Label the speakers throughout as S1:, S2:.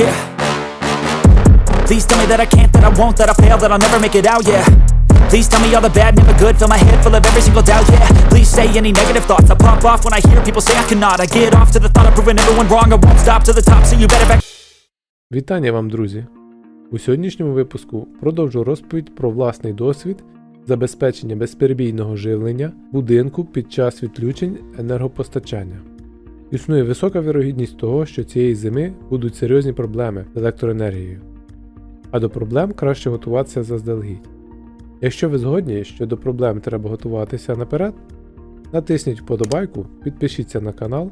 S1: yeah Please tell me that I can't, that I won't, that I fail, that I'll never make it out, yeah Please tell me all the bad, never good Fill my head full of every single doubt, yeah Please say any negative thoughts I pop off when I hear people say I cannot I get off to the thought of proving everyone wrong I won't stop to the top, so you better back Вітання вам, друзі! У сьогоднішньому випуску продовжу розповідь про власний досвід забезпечення безперебійного живлення будинку під час відключень енергопостачання. Існує висока вірогідність того, що цієї зими будуть серйозні проблеми з електроенергією, а до проблем краще готуватися заздалегідь. Якщо ви згодні, що до проблем треба готуватися наперед, натисніть вподобайку, підпишіться на канал,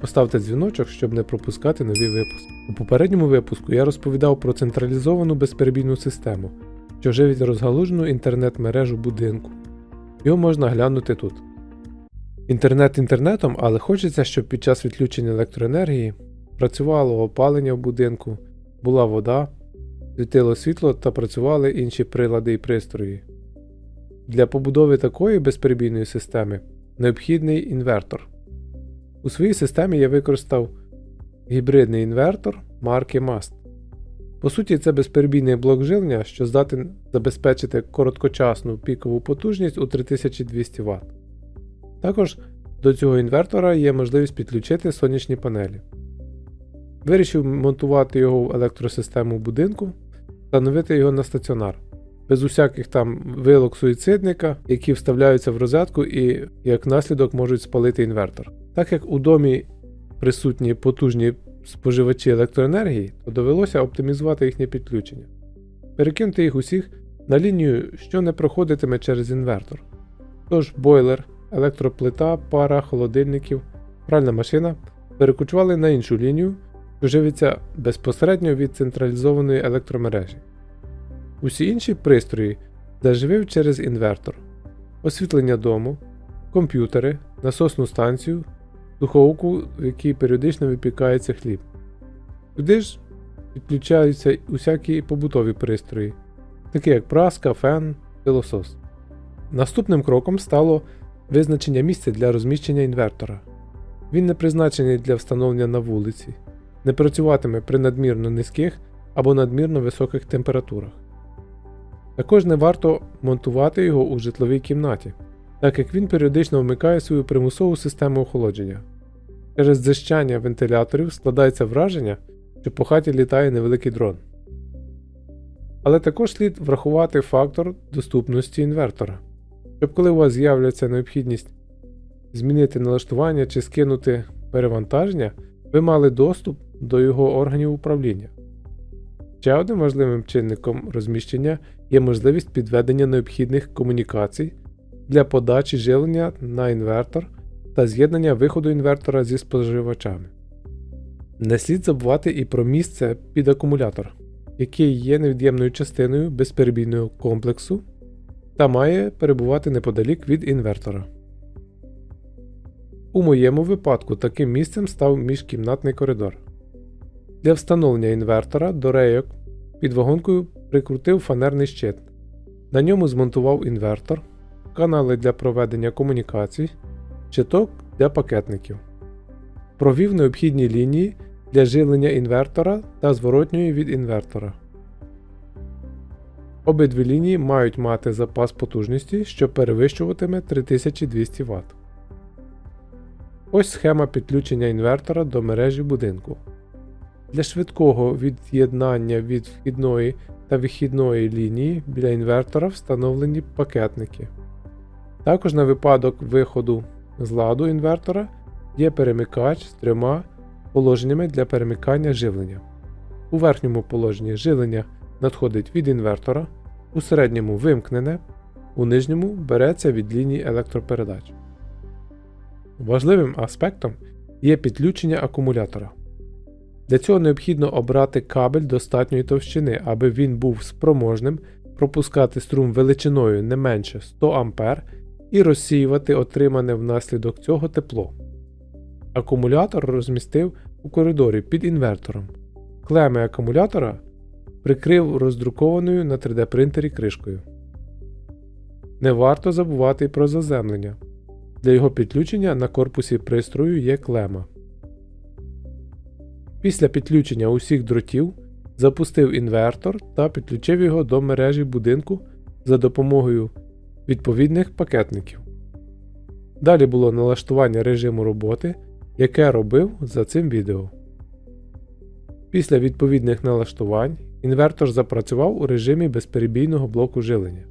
S1: поставте дзвіночок, щоб не пропускати нові випуски. У попередньому випуску я розповідав про централізовану безперебійну систему, що живить розгалужену інтернет-мережу будинку. Його можна глянути тут. Інтернет інтернетом, але хочеться, щоб під час відключення електроенергії працювало опалення в будинку, була вода, світило світло та працювали інші прилади і пристрої. Для побудови такої безперебійної системи необхідний інвертор. У своїй системі я використав гібридний інвертор марки MAST. По суті, це безперебійний блок живлення, що здатен забезпечити короткочасну пікову потужність у 3200 Вт. Також до цього інвертора є можливість підключити сонячні панелі. Вирішив монтувати його в електросистему будинку, встановити його на стаціонар, без усяких там вилок суїцидника, які вставляються в розетку і як наслідок можуть спалити інвертор. Так як у домі присутні потужні споживачі електроенергії, то довелося оптимізувати їхнє підключення, перекинути їх усіх на лінію, що не проходитиме через інвертор. Тож бойлер електроплита, пара холодильників, пральна машина перекочували на іншу лінію, що живиться безпосередньо від централізованої електромережі. Усі інші пристрої заживив через інвертор, освітлення дому, комп'ютери, насосну станцію, духовку, в якій періодично випікається хліб. Туди ж підключаються усякі побутові пристрої, такі як праска, фен, пилосос. Наступним кроком стало Визначення місця для розміщення інвертора. Він не призначений для встановлення на вулиці, не працюватиме при надмірно низьких або надмірно високих температурах. Також не варто монтувати його у житловій кімнаті, так як він періодично вмикає свою примусову систему охолодження. Через дзищання вентиляторів складається враження, що по хаті літає невеликий дрон. Але також слід врахувати фактор доступності інвертора щоб коли у вас з'являється необхідність змінити налаштування чи скинути перевантаження, ви мали доступ до його органів управління. Ще одним важливим чинником розміщення є можливість підведення необхідних комунікацій для подачі живлення на інвертор та з'єднання виходу інвертора зі споживачами. Не слід забувати і про місце під акумулятор, який є невід'ємною частиною безперебійного комплексу та має перебувати неподалік від інвертора. У моєму випадку таким місцем став міжкімнатний коридор. Для встановлення інвертора до рейок під вагонкою прикрутив фанерний щит. На ньому змонтував інвертор, канали для проведення комунікацій, щиток для пакетників. Провів необхідні лінії для живлення інвертора та зворотньої від інвертора. Обидві лінії мають мати запас потужності, що перевищуватиме 3200 Вт. Ось схема підключення інвертора до мережі будинку. Для швидкого від'єднання від вхідної та вихідної лінії біля інвертора встановлені пакетники. Також на випадок виходу з ладу інвертора є перемикач з трьома положеннями для перемикання живлення. У верхньому положенні живлення надходить від інвертора, у середньому вимкнене, у нижньому береться від лінії електропередач. Важливим аспектом є підключення акумулятора. Для цього необхідно обрати кабель достатньої товщини, аби він був спроможним пропускати струм величиною не менше 100 А і розсіювати отримане внаслідок цього тепло. Акумулятор розмістив у коридорі під інвертором. Клеми акумулятора прикрив роздрукованою на 3D принтері кришкою. Не варто забувати про заземлення. Для його підключення на корпусі пристрою є клема. Після підключення усіх дротів запустив інвертор та підключив його до мережі будинку за допомогою відповідних пакетників. Далі було налаштування режиму роботи, яке робив за цим відео. Після відповідних налаштувань Інвертор запрацював у режимі безперебійного блоку жилення.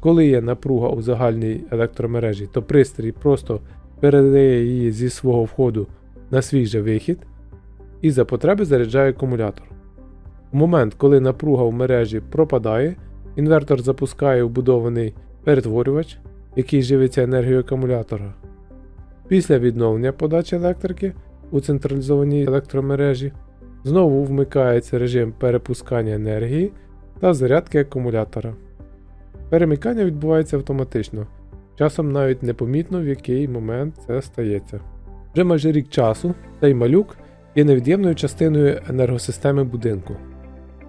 S1: Коли є напруга у загальній електромережі, то пристрій просто передає її зі свого входу на свій же вихід і за потреби заряджає акумулятор. У момент, коли напруга в мережі пропадає, інвертор запускає вбудований перетворювач, який живиться енергією акумулятора. Після відновлення подачі електрики у централізованій електромережі. Знову вмикається режим перепускання енергії та зарядки акумулятора. Перемикання відбувається автоматично, часом навіть непомітно в який момент це стається. Вже майже рік часу цей малюк є невід'ємною частиною енергосистеми будинку.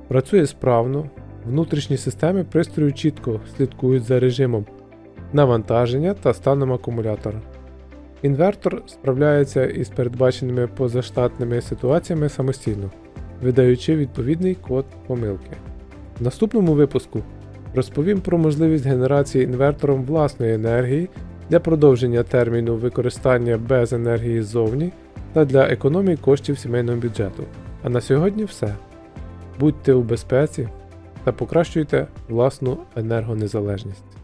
S1: Працює справно, внутрішні системи пристрою чітко слідкують за режимом навантаження та станом акумулятора. Інвертор справляється із передбаченими позаштатними ситуаціями самостійно, видаючи відповідний код помилки. В наступному випуску розповім про можливість генерації інвертором власної енергії для продовження терміну використання без енергії ззовні та для економії коштів сімейного бюджету. А на сьогодні все. Будьте у безпеці та покращуйте власну енергонезалежність.